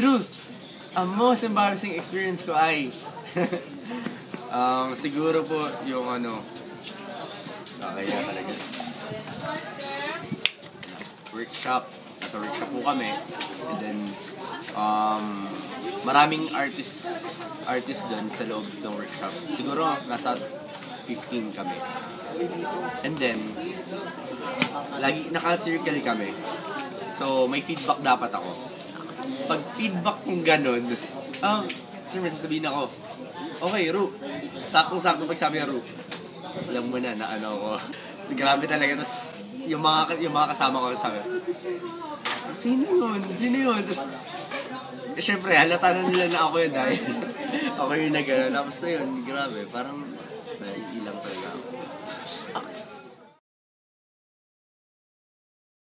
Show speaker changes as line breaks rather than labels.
Truth! Ang most embarrassing experience ko ay... um, siguro po yung ano... Okay, yeah, talaga. Workshop. Nasa workshop po kami. And then, um, maraming artist artist doon sa loob ng workshop. Siguro nasa 15 kami. And then, lagi naka-circle kami. So, may feedback dapat ako. Pag feedback kong ganun, ah, sir, may sasabihin ako. Okay, Ru. Saktong-sakto pag sabi ng Ru. Alam mo na na ano ko. Grabe talaga. Tapos, yung mga, yung mga kasama ko sabi, Sino yun? Sino yun? Tapos, eh, syempre, halata na nila na ako yun dahil ako yung nag Tapos na yun, grabe, parang naiilang talaga ako.